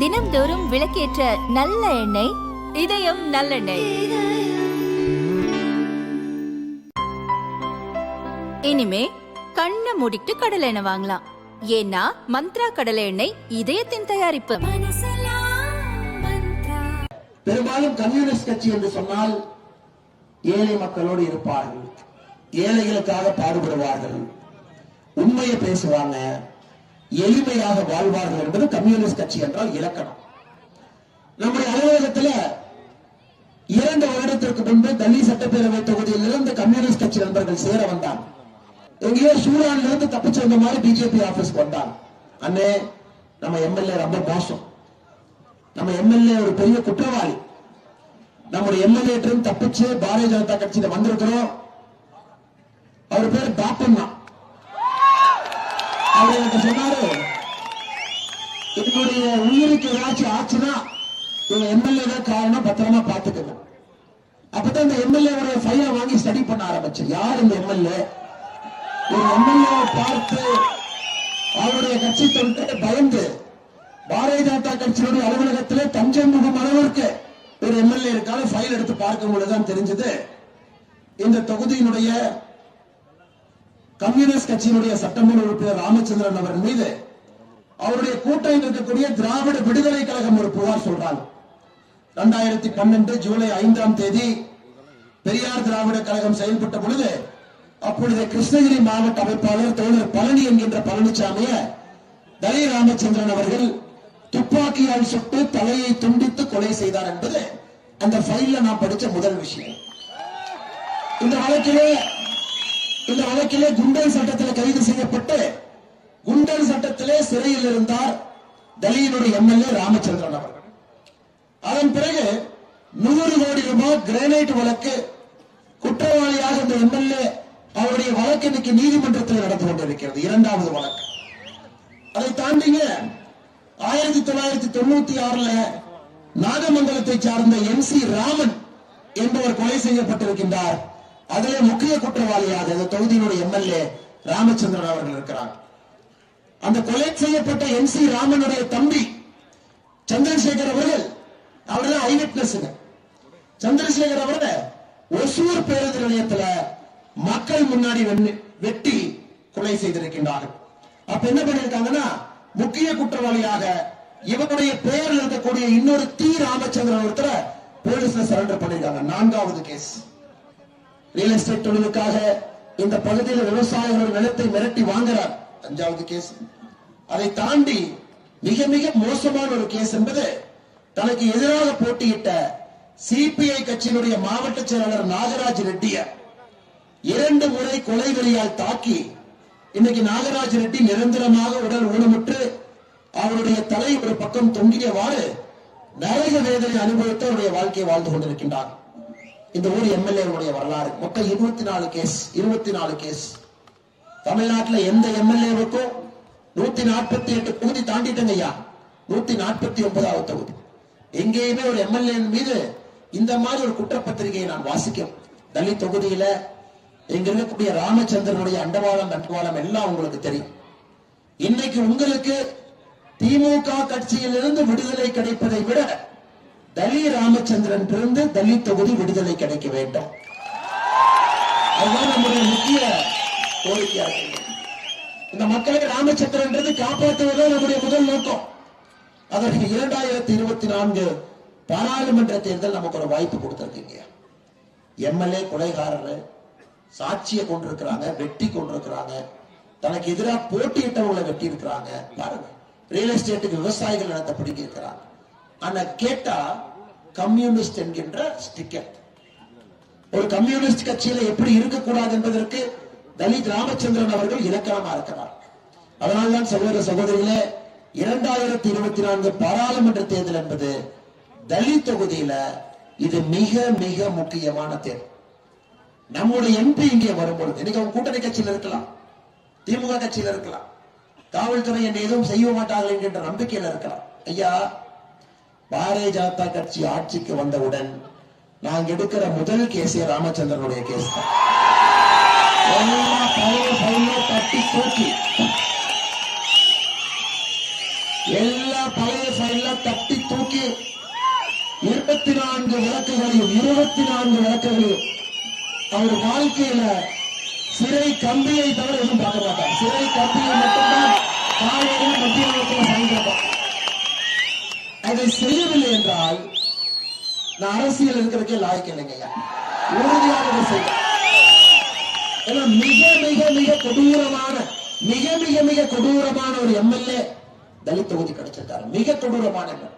தினம்தோறும் விளக்கேற்ற நல்ல எண்ணெய் இதயம் நல்லெண்ணெய். இனிமே கண்ணை மூடிட்டு கடலை எண்ணெய் வாங்கலாம். ஏன்னா மந்த்ரா கடலை எண்ணெய் இதயத்தின் தயாரிப்பு. பெரும்பாலும் கம்யூனிஸ்ட் கட்சி என்று சொன்னால் ஏழை மக்களோடு இருப்பார்கள். ஏழைகளுக்காக பாடுபடுவார்கள். உண்மையை பேசுவாங்க. எளிமையாக வாழ்வார்கள் என்பது கம்யூனிஸ்ட் கட்சி என்றால் இலக்கணம். நம்முடைய அலுவலகத்தில் இரண்டு வருடத்திற்கு முன்பு டெல்லி சட்டப்பேரவை தொகுதியில் இருந்து கம்யூனிஸ்ட் கட்சி நண்பர்கள் சேர வந்தார் எங்கேயோ சூடான்ல இருந்து தப்பிச்சு வந்த மாதிரி பிஜேபி ஆபீஸ்க்கு வந்தார் அண்ணே நம்ம எம்எல்ஏ ரொம்ப மோசம். நம்ம எம்எல்ஏ ஒரு பெரிய குற்றவாளி. நம்முடைய எம்எல்ஏ தப்பிச்சு பாரதிய ஜனதா கட்சியில வந்திருக்கிறோம். அவர் பேர் பாப்பன் தான் அவர் எனக்கு சொன்னாரு? என்னுடைய உயிருக்கு ஏதாச்சும் ஆச்சுன்னா இவங்க எம்எல்ஏ தான் காரணம் பத்திரமா பாத்துக்கங்க அப்பதான் இந்த எம்எல்ஏ ஃபைலை வாங்கி ஸ்டடி பண்ண ஆரம்பிச்சேன். யார் இந்த எம்எல்ஏ ஒரு எம்எல்ஏ பார்த்து அவருடைய கட்சி தொண்டை பயந்து பாரதிய ஜனதா கட்சியினுடைய அலுவலகத்திலே தஞ்சை முகம் அளவிற்கு ஒரு எம்எல்ஏ இருக்காலும் ஃபைல் எடுத்து பார்க்கும் பொழுதுதான் தெரிஞ்சது. இந்த தொகுதியினுடைய கம்யூனிஸ்ட் கட்சியினுடைய சட்டமன்ற உறுப்பினர் ராமச்சந்திரன் அவர்கள் மீது அவருடைய கூட்டணியில் இருக்கக்கூடிய திராவிட விடுதலை கழகம் ஒரு புகார் சொல்றாங்க. இரண்டாயிரத்தி பன்னெண்டு ஜூலை ஐந்தாம் தேதி பெரியார் திராவிட கழகம் செயல்பட்ட பொழுது அப்பொழுது கிருஷ்ணகிரி மாவட்ட அமைப்பாளர் தோழர் பழனி என்கின்ற பழனிசாமிய தலை ராமச்சந்திரன் அவர்கள் துப்பாக்கியால் சுட்டு தலையை துண்டித்து கொலை செய்தார் என்பது அந்த ஃபைல்ல நான் படிச்ச முதல் விஷயம். இந்த வழக்கிலே இந்த வழக்கிலே குண்டல் சட்டத்தில் கைது செய்யப்பட்டு குண்டல் சட்டத்திலே சிறையில் இருந்தார் டெல்லியினுடைய எம்எல்ஏ ராமச்சந்திரன் அவர்கள். அதன் பிறகு நூறு கோடி ரூபாய் கிரானைட் வழக்கு குற்றவாளியாக இந்த எம்எல்ஏ அவருடைய வழக்கு இன்னைக்கு நீதிமன்றத்தில் நடந்து கொண்டிருக்கிறது இரண்டாவது வழக்கு. அதை தாண்டிங்க ஆயிரத்தி தொள்ளாயிரத்தி தொண்ணூத்தி ஆறுல நாகமங்கலத்தை சார்ந்த எம் சி ராமன் என்பவர் கொலை செய்யப்பட்டிருக்கின்றார். அதிலே முக்கிய குற்றவாளியாக அந்த தொகுதியினுடைய எம்எல்ஏ ராமச்சந்திரன் அவர்கள் இருக்கிறார். அந்த கொலை செய்யப்பட்ட எம் சி ராமனுடைய தம்பி சந்திரசேகர் அவர்கள் அவர்தான் ஐ விட்னஸ் சந்திரசேகர் அவர்கள் ஒசூர் பேருந்து நிலையத்துல மக்கள் முன்னாடி வெட்டி கொலை செய்திருக்கின்றார்கள். அப்ப என்ன பண்ணிருக்காங்கன்னா முக்கிய குற்றவாளியாக இவனுடைய பெயரில் இருக்கக்கூடிய இன்னொரு தி ராமச்சந்திரன் ஒருத்தர போலீஸ்ல சரண்டர் பண்ணிருக்காங்க நான்காவது கேஸ் ரியல் எஸ்டேட் தொழிலுக்காக இந்த பகுதியில் விவசாயிகள் நிலத்தை மிரட்டி வாங்குறார். அஞ்சாவது கேஸ் அதை தாண்டி மிக மிக மோசமான ஒரு கேஸ் என்பது தனக்கு எதிராக போட்டியிட்ட சிபிஐ கட்சியினுடைய மாவட்ட செயலாளர் நாகராஜ் ரெட்டிய இரண்டு முறை கொலை வெறியால் தாக்கி இன்னைக்கு நாகராஜ் ரெட்டி நிரந்தரமாக உடல் ஊனமுற்று அவருடைய தலை ஒரு பக்கம் தொங்கியவாறு நரக வேதனை அனுபவித்து அவருடைய வாழ்க்கையை வாழ்ந்து கொண்டிருக்கின்றார். இந்த ஊர் எம்எல்ஏ வரலாறு. மொத்தம் இருபத்தி நாலு கேஸ் இருபத்தி நாலு கேஸ் தமிழ்நாட்டில் எந்த எம்எல்ஏவுக்கும் நூத்தி நாற்பத்தி எட்டு தொகுதி தாண்டிட்டங்க ஐயா. நூத்தி நாற்பத்தி ஒன்பதாவது தொகுதி. எங்கேயுமே ஒரு எம்எல்ஏ மீது இந்த மாதிரி ஒரு குற்றப்பத்திரிகையை நான் வாசிக்கும். தலித் தொகுதியில இங்க இருக்கக்கூடிய ராமச்சந்திரனுடைய அண்டவாளம் தண்டவாளம் எல்லாம் உங்களுக்கு தெரியும். இன்னைக்கு உங்களுக்கு திமுக கட்சியிலிருந்து விடுதலை கிடைப்பதை விட தலி ராமச்சந்திரன் இருந்து தலித் தொகுதி விடுதலை கிடைக்க வேண்டும். அதுதான் நம்முடைய முக்கிய கோரிக்கையாக இந்த மக்களை ராமச்சந்திரன்றது காப்பாற்றுவதுதான் நம்முடைய முதல் நோக்கம். அதற்கு இரண்டாயிரத்தி இருபத்தி நான்கு பாராளுமன்ற தேர்தல் நமக்கு ஒரு வாய்ப்பு கொடுத்திருக்கீங்க. எம்எல்ஏ கொலைகாரர் சாட்சியை கொண்டிருக்கிறாங்க வெட்டி கொண்டிருக்கிறாங்க. தனக்கு எதிராக போட்டியிட்டவங்களை வெட்டி இருக்கிறாங்க பாருங்க. ரியல் எஸ்டேட்டுக்கு விவசாயிகள் நடத்த பிடிக்க இருக்கிறாங்க ஆனா கேட்டா கம்யூனிஸ்ட் என்கின்ற ஸ்டிக்கர் ஒரு கம்யூனிஸ்ட் கட்சியில எப்படி இருக்கக்கூடாது என்பதற்கு தலித் ராமச்சந்திரன் அவர்கள் இலக்கணமா இருக்கிறார். அதனால்தான் சகோதர சகோதரிகளே இரண்டாயிரத்தி இருபத்தி நான்கு பாராளுமன்ற தேர்தல் என்பது தலித் தொகுதியில இது மிக மிக முக்கியமான தேர்தல். நம்முடைய எம்பி இங்கே வரும்பொழுது இன்னைக்கு அவங்க கூட்டணி கட்சியில் இருக்கலாம் திமுக கட்சியில் இருக்கலாம் காவல்துறை என்னை எதுவும் செய்ய மாட்டார்கள் என்கின்ற நம்பிக்கையில் இருக்கலாம். ஐயா பாரதிய ஜனதா கட்சி ஆட்சிக்கு வந்தவுடன் நாங்க எடுக்கிற முதல் கேஸ் ராமச்சந்திரனுடைய கேஸ் தான். எல்லா பழைய தட்டி தூக்கி. எல்லா பழைய ஃபைல்லாம் தட்டி தூக்கி. இருபத்தி நான்கு விளக்குகளையும் இருபத்தி நான்கு விளக்குகளையும் அவர் வாழ்க்கையில சிறை கம்பியை தவிர எதுவும் பார்க்க மாட்டார். சிறை கம்பியை மட்டும்தான் காலையில மத்திய நேரத்தில் சாயந்தரம் அதை செய்யவில்லை என்றால் நான் அரசியல் இருக்கிறதுக்கே லாய்க்கு இல்லைங்க. உறுதியாக செய்ய ஏன்னா மிக மிக மிக கொடூரமான மிக மிக மிக கொடூரமான ஒரு எம்எல்ஏ தலித் தொகுதி கிடைச்சிருக்காரு. மிக கொடூரமான எம்எல்ஏ.